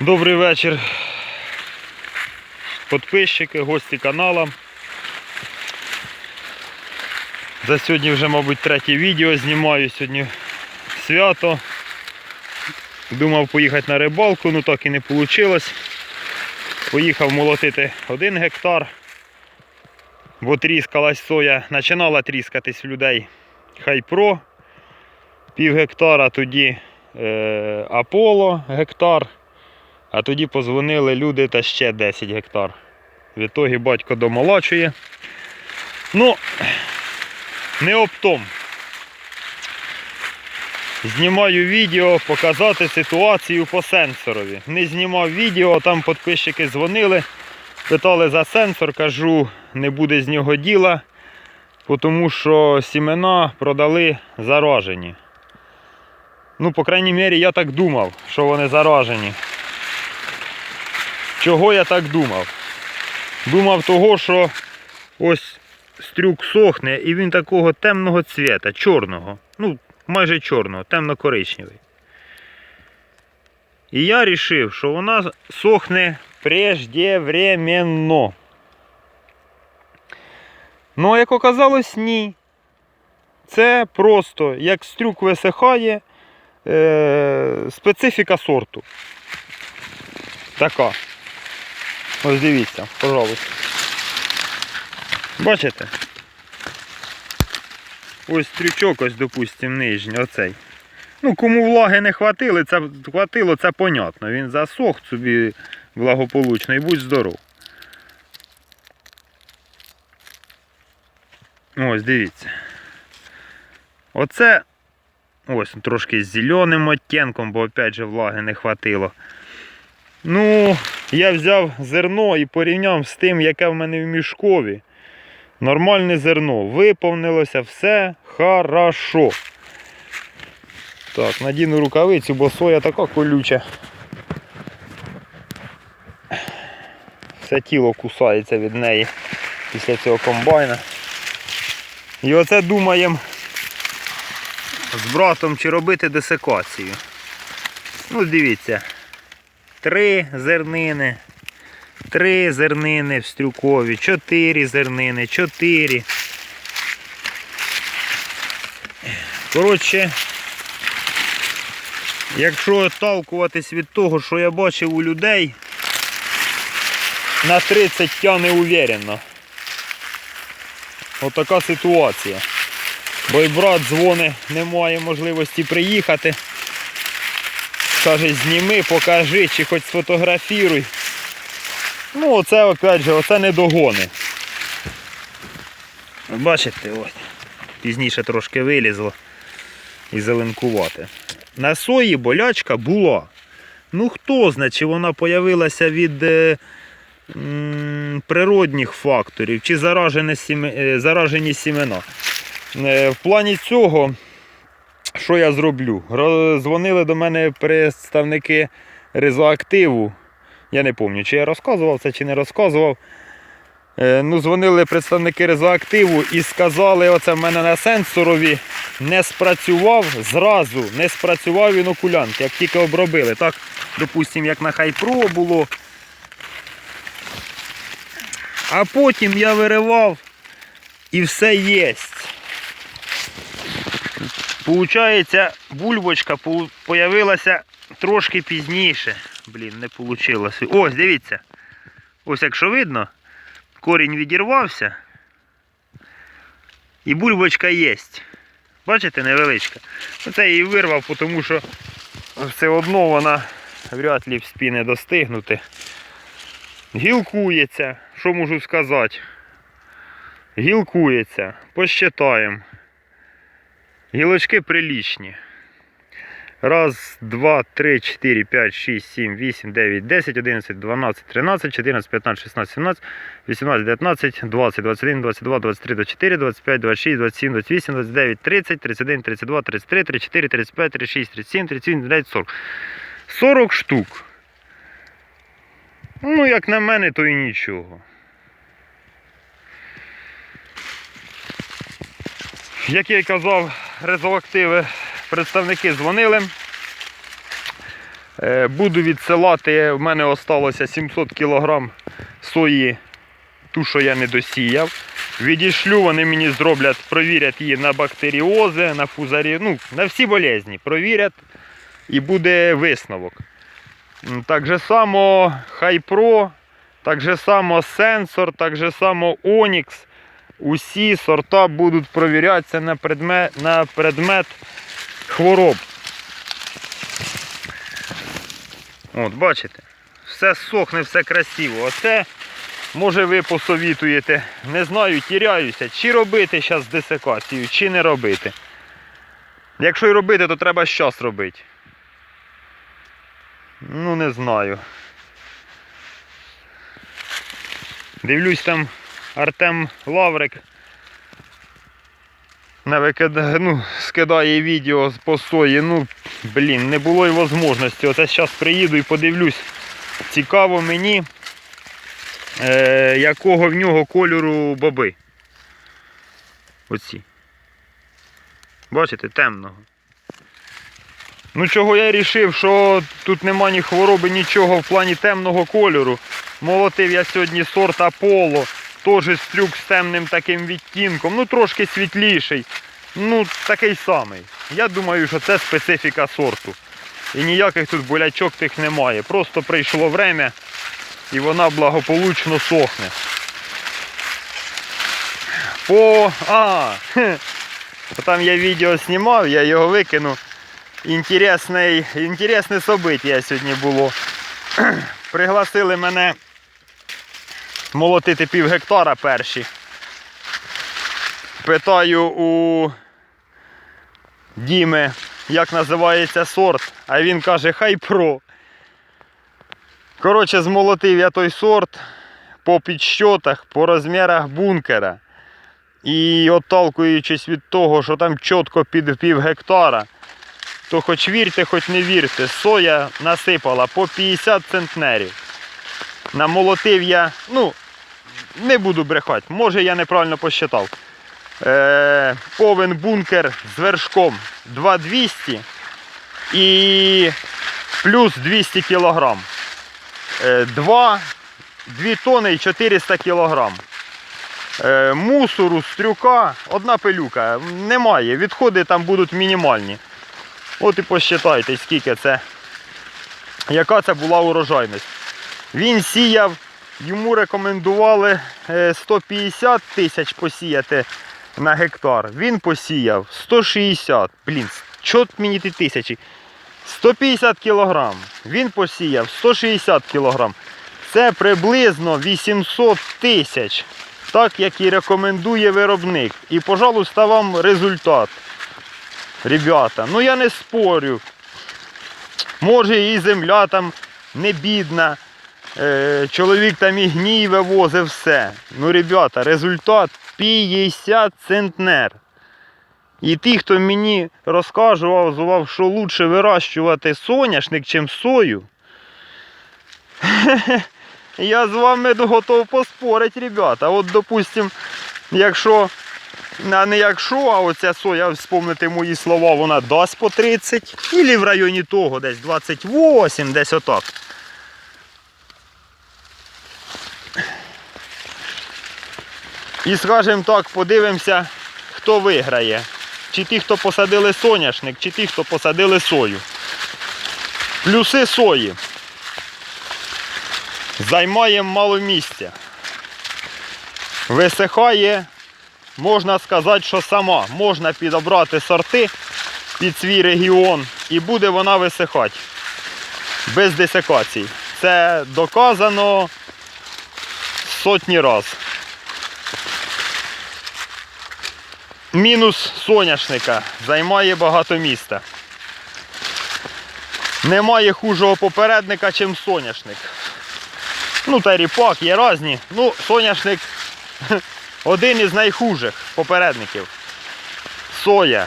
Добрий вечір. Подписчики, гості каналу. За сьогодні вже, мабуть, третє відео знімаю. Сьогодні свято. Думав поїхати на рибалку, ну так і не вийшло. Поїхав молотити один гектар, бо тріскалась соя, починала тріскатись в людей Хайпро пів гектара, тоді е, Аполло гектар, а тоді позвонили люди та ще 10 гектар. В ітогі батько домолачує. Ну, не оптом. Знімаю відео, показати ситуацію по сенсорові. Не знімав відео, там підписчики дзвонили, питали за сенсор, кажу, не буде з нього діла, тому що сімена продали заражені. Ну, по крайній мірі, я так думав, що вони заражені. Чого я так думав? Думав того, що ось стрюк сохне і він такого темного цвіта, чорного. Ну, майже чорного, темно-коричневий. І я вирішив, що вона сохне преждевременно. Ну, а як оказалось, ні. Це просто як стрюк висихає, е, специфіка сорту. Така. Ось дивіться, пожалуйста. Бачите? Ось стрючок, ось, допустим, нижній, оцей. Ну, кому влаги не хватило, це, хватило, це понятно. Він засох собі благополучно і будь здоров. Ось, дивіться. Оце ось трошки з зеленим оттінком, бо опять же влаги не хватило. Ну, я взяв зерно і порівняв з тим, яке в мене в мішкові. Нормальне зерно. Виповнилося все хорошо. Так, надіну рукавицю, бо соя така колюча. Все тіло кусається від неї після цього комбайна. І оце думаємо з братом чи робити десекацію. Ну, дивіться. Три зернини. Три зернини в стрюкові, чотири зернини, чотири. Коротше, якщо отталкуватись від того, що я бачив у людей, на 30 тяне уверенно. Отака ситуація. Бо й брат дзвони, немає можливості приїхати. Каже, зніми, покажи, чи хоч сфотографіруй. Ну, оце опять же, оце не догони. Бачите, от. Пізніше трошки вилізло і зеленкувати. На сої болячка була. Ну хто знає, чи вона появилася від е, м, природних факторів, чи заражені, сіме, е, заражені сімена. Е, в плані цього, що я зроблю? Дзвонили до мене представники резоактиву. Я не пам'ятаю, чи я розказував це, чи не розказував. Е, Ну, дзвонили представники резоактиву і сказали, оце в мене на сенсорові не спрацював зразу, не спрацював інокулянт, як тільки обробили. Так, допустимо, як на Хайпро було. А потім я виривав і все єсть. Получається, бульбочка появилася трошки пізніше. Блін, не вийшло. Ось, дивіться. Ось якщо видно, корінь відірвався. І бульбочка є. Бачите, невеличка. Оце я її вирвав, тому що все одно вона вряд ли вспіне достигнути. Гілкується, що можу сказати? Гілкується. Посчитаємо. Гілочки прилічні. Раз, два, три, чотири, п'ять, шість, сім, вісім, дев'ять, десять, одинадцять, дванадцять, тринадцять, чотирнадцять, п'ятнадцять, шістнадцять, сімнадцять, вісімнадцять, дев'ятнадцять, двадцять, двадцять один, двадцять два, двадцять три, двадцять чотири, двадцять п'ять, двадцять шість, двадцять сім, двадцять вісім, двадцять дев'ять, тридцять, тридцять один, тридцять два, тридцять три, тридцять чотири, тридцять п'ять, тридцять шість, тридцять сім, тридцять вісім, тридцять сорок. Сорок штук. Ну, як на мене, то і нічого. Як я й казав, резоактиви представники дзвонили. Е, Буду відсилати, в мене осталося 700 кг сої, ту, що я не досіяв. Відійшлю, вони мені зроблять, провірять її на бактеріози, на фузарі, ну, на всі болезні. Провірять і буде висновок. Так же само Хайпро, так же само Сенсор, так же само Онікс. Усі сорта будуть провірятися на предмет, на предмет хвороб. От, бачите, все сохне, все красиво. Оце, може, ви посовітуєте. Не знаю, тіряюся, чи робити зараз десикацію, чи не робити. Якщо й робити, то треба щас робити. Ну, не знаю. Дивлюсь там Артем Лаврик. На викида... ну, скидає відео з- сої. Ну, блін, не було й можливості. Оце зараз приїду і подивлюсь. Цікаво мені, е, якого в нього кольору боби. Оці. Бачите, темного. Ну чого я рішив, що тут нема ні хвороби, нічого в плані темного кольору. Молотив я сьогодні сорт Аполло, теж стрюк з темним таким відтінком, ну трошки світліший. Ну, такий самий. Я думаю, що це специфіка сорту. І ніяких тут болячок тих немає. Просто прийшло время і вона благополучно сохне. По. А, там я відео знімав, я його викину. Інтересне собиття сьогодні було. Пригласили мене молотити пів гектара перші. Питаю у Діми, як називається сорт, а він каже, хай про. Коротше, змолотив я той сорт по підсчотах, по розмірах бункера. І отталкуючись від того, що там чітко під пів гектара, то хоч вірте, хоч не вірте, соя насипала по 50 центнерів. Намолотив я, ну, не буду брехати, може я неправильно посчитав. Е, повен бункер з вершком 2200 і плюс 200 кг. Е, 2, 2 тони і 400 кг. Е, мусору, стрюка, одна пилюка. Немає. Відходи там будуть мінімальні. От і посчитайте, скільки це, яка це була урожайність. Він сіяв, йому рекомендували е, 150 тисяч посіяти на гектар. Він посіяв 160. Блін, чот мені ті тисячі. 150 кілограм. Він посіяв 160 кілограм. Це приблизно 800 тисяч. Так як і рекомендує виробник. І, пожалуйста, вам результат. Ребята, ну я не спорю. Може і земля там не бідна. Е, чоловік там і гній вивозив все. Ну, ребята, результат 50 центнер. І ті, хто мені розказував, що краще вирощувати соняшник, чим сою. Я з вами готов поспорити, ребята. От, допустим, якщо, а не якщо, а оця соя, вспомните мої слова, вона дасть по 30, або в районі того, десь 28, десь отак. І скажімо так, подивимося, хто виграє. Чи ті, хто посадили соняшник, чи ті, хто посадили сою. Плюси сої. Займаємо мало місця. Висихає, можна сказати, що сама. Можна підобрати сорти під свій регіон і буде вона висихати. Без десикацій. Це доказано сотні разів. Мінус соняшника займає багато міста. Немає хужого попередника, чим соняшник. Ну та ріпак є різні. Ну, соняшник один із найхужих попередників. Соя.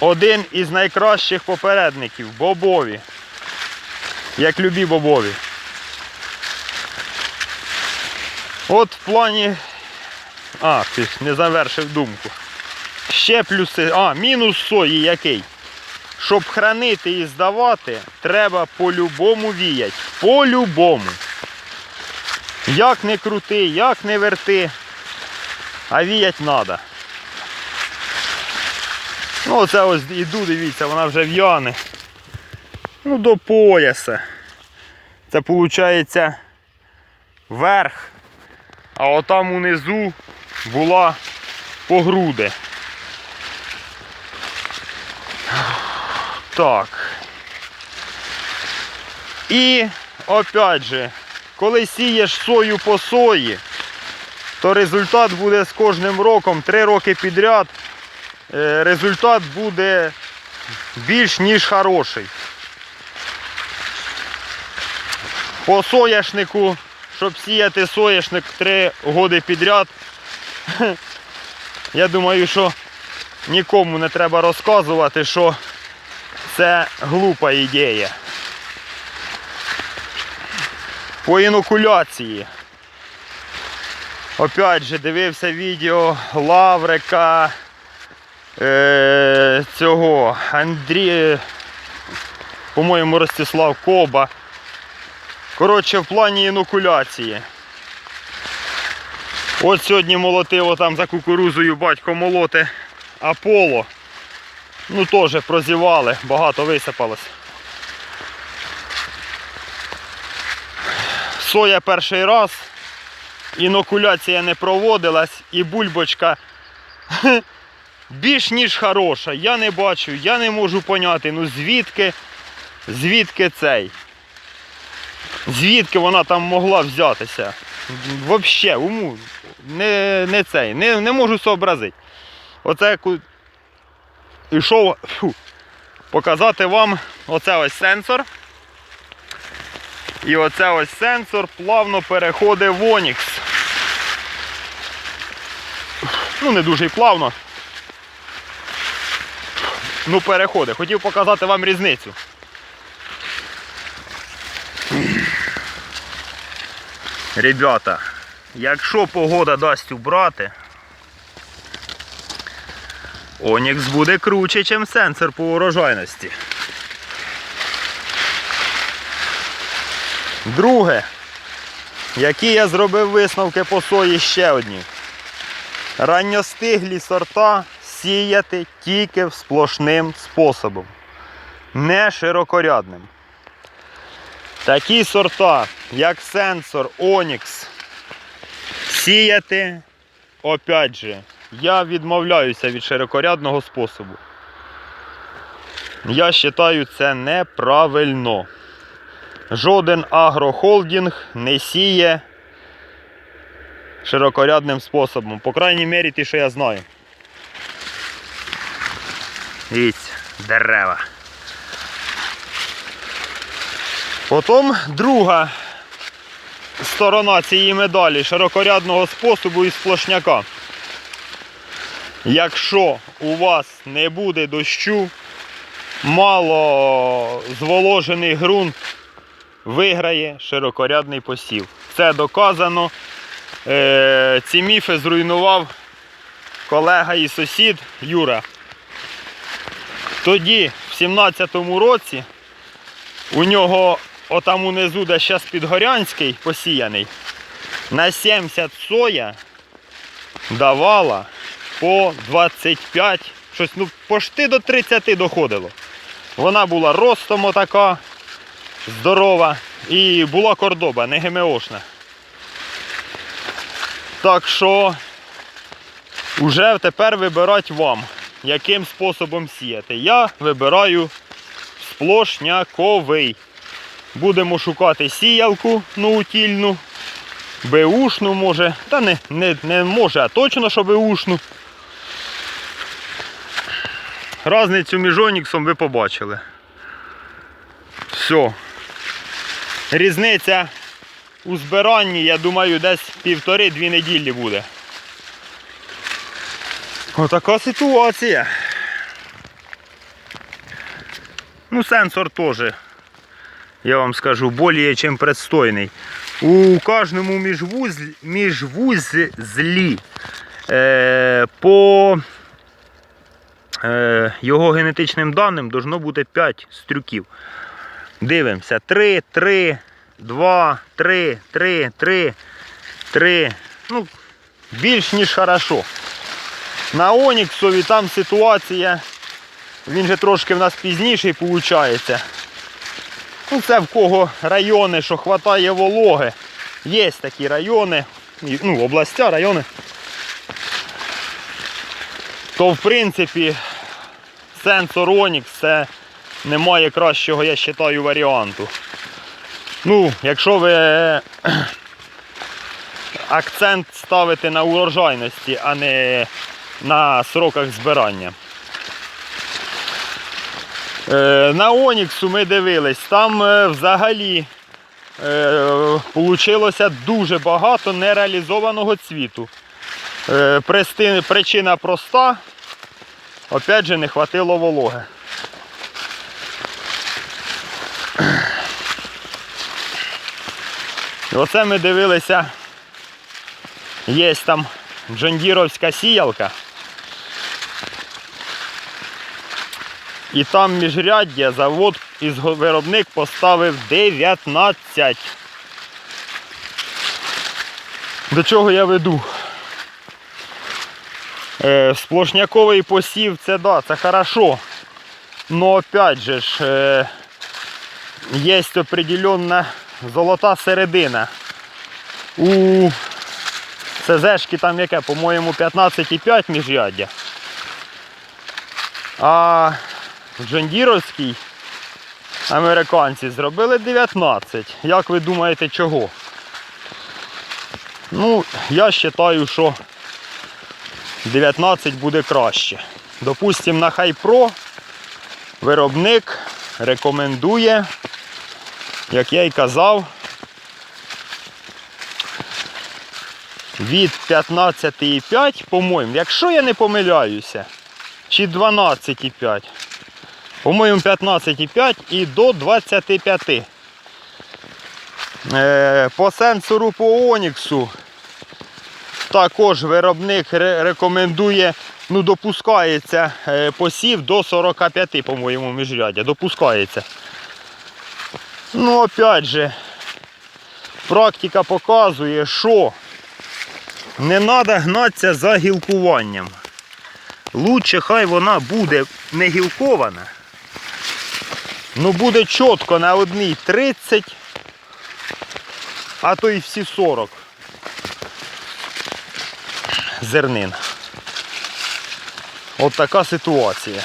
Один із найкращих попередників. Бобові. Як любі бобові. От в плані а, ти не завершив думку. Ще плюси. А, мінус сої який? щоб хранити і здавати, треба по-любому віяти. По-любому. Як не крути, як не верти, а віять треба. Ну, оце ось іду, дивіться, вона вже в'яне. Ну, до пояса. Це виходить верх, а отам унизу була по груди. Так. І опять же, коли сієш сою по сої, то результат буде з кожним роком, три роки підряд, е, результат буде більш ніж хороший. По соняшнику, щоб сіяти соняшник три роки підряд, я думаю, що нікому не треба розказувати, що це глупа ідея. По інокуляції. Опять же, дивився відео Лаврика е, цього Андрія, по-моєму, Ростислав Коба. Коротше, в плані інокуляції. От сьогодні молотив там за кукурузою батько молоти Аполло. Ну теж прозівали, багато висипалось. Соя перший раз, інокуляція не проводилась і бульбочка більш ніж хороша. Я не бачу, я не можу поняти, ну звідки, звідки цей. Звідки вона там могла взятися? Взагалі, уму, не, не цей, не, не можу сообразити. Оце фу, показати вам оце ось сенсор. І оце ось сенсор плавно переходить в Onyx. Ну, не дуже і плавно. Ну, переходить. Хотів показати вам різницю. Ребята, якщо погода дасть убрати, Онікс буде круче, ніж сенсор по урожайності. Друге, які я зробив висновки по сої ще одні. Ранньостиглі сорта сіяти тільки сплошним способом, не широкорядним. Такі сорта, як сенсор, Онікс, сіяти, опять же, я відмовляюся від широкорядного способу. Я вважаю це неправильно. Жоден агрохолдинг не сіє широкорядним способом. По крайній мірі, ті, що я знаю. Дивіться, дерева. Потім друга сторона цієї медалі широкорядного способу і сплошняка. Якщо у вас не буде дощу, мало зволожений ґрунт виграє широкорядний посів. Це доказано. Е, ці міфи зруйнував колега і сусід Юра. Тоді, в 17-му році, у нього отам унизу, де зараз Підгорянський посіяний, на 70 соя давала по 25, щось, ну, пошти до 30 доходило. Вона була ростом отака, здорова і була кордоба, не ГМОшна. Так що вже тепер вибирати вам, яким способом сіяти. Я вибираю сплошняковий. Будемо шукати сіялку ноутільну, беушну може, та не, не, не може, а точно, що беушну. Разницю між Оніксом ви побачили. Все. Різниця у збиранні, я думаю, десь півтори-дві неділі буде. Отака ситуація. Ну, сенсор теж, я вам скажу, більше, ніж предстойний. У кожному міжвузлі, міжвузлі е, по е, його генетичним даним должно бути 5 стрюків. Дивимося. 3, 3, 2, 3, 3, 3, 3. Ну, більш ніж хорошо. На Оніксові там ситуація, він же трошки в нас пізніший виходить. Ну, це в кого райони, що хватає вологи. Є такі райони, ну, областя, райони. То в принципі сенсор Onyx це немає кращого, я вважаю, варіанту. Ну, якщо ви е, акцент ставите на урожайності, а не на сроках збирання. Е, На Оніксу ми дивились, там е, взагалі е, получилося дуже багато нереалізованого цвіту. Е, Причина проста, опять же не хватило вологи. Оце ми дивилися, є там джондіровська сіялка. І там міжряддя завод із виробник поставив 19. До чого я веду? Е, сплошняковий посів це да, це хорошо. Но опять же ж е, є определенна золота середина. У ЦЗшки там яке, по-моєму, 15,5 міжряддя. А Джондіровській американці зробили 19. Як ви думаєте, чого? Ну, я вважаю, що 19 буде краще. Допустим, на Хайпро виробник рекомендує, як я й казав, від 15,5, по-моєму, якщо я не помиляюся, чи 12,5. По-моєму, 15,5 і до 25. Е, по сенсору по Оніксу також виробник рекомендує, ну, допускається е, посів до 45, по-моєму, міжрядя. Допускається. Ну, опять же, практика показує, що не треба гнатися за гілкуванням. Лучше хай вона буде не гілкована, ну буде чітко на одній 30, а то й всі 40 зернин. От така ситуація.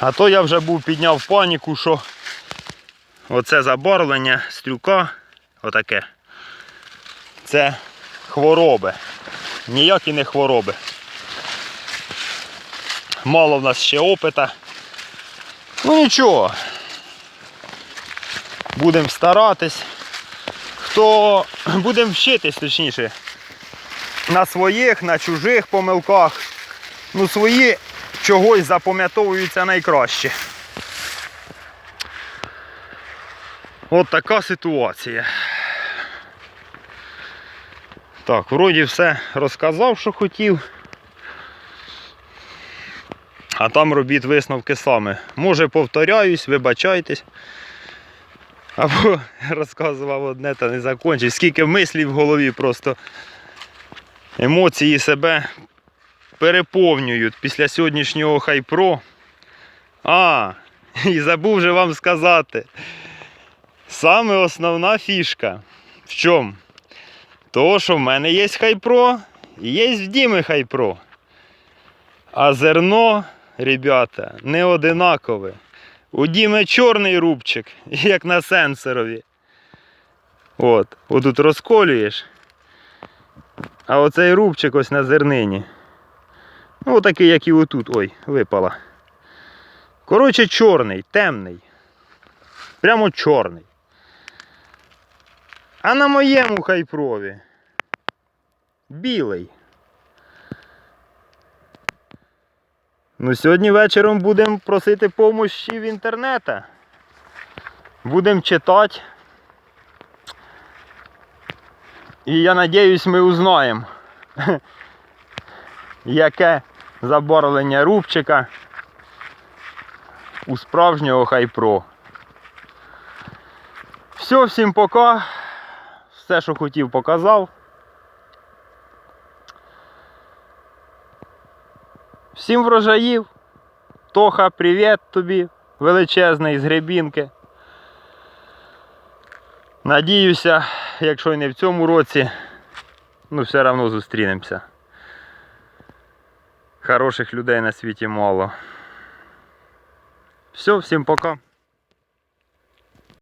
А то я вже був підняв паніку, що оце забарвлення стрюка, отаке, це хвороби. Ніякі не хвороби. Мало в нас ще опита. Ну нічого. Будемо старатись. Хто будемо вчитись, точніше, на своїх, на чужих помилках. Ну, свої чогось запам'ятовуються найкраще. От така ситуація. Так, вроді все розказав, що хотів. А там робіть висновки саме. Може повторяюсь, вибачайтесь. Або розказував одне та не закончив. Скільки мислів в голові просто емоції себе переповнюють після сьогоднішнього хайпро. А, і забув же вам сказати. Саме основна фішка. В чому? То, що в мене є хайпро і є в Діми хайпро. А зерно, ребята, не одинакове. У Діми чорний рубчик, як на сенсорові. От, отут розколюєш. А оцей рубчик ось на зернині. Ну, такий, як і отут. Ой, випала. Коротше, чорний, темний. Прямо чорний. А на моєму хайпрові білий. Ну, сьогодні вечором будемо просити допомоги в інтернета. Будемо читати. І я надіюсь, ми узнаємо, яке забарвлення рубчика у справжнього хайпро. Все, всім пока. Все, що хотів, показав. Всім врожаїв. Тоха, привіт тобі, величезний з гребінки. Надіюся, якщо й не в цьому році, ну все одно зустрінемося. Хороших людей на світі мало. Все, всім пока.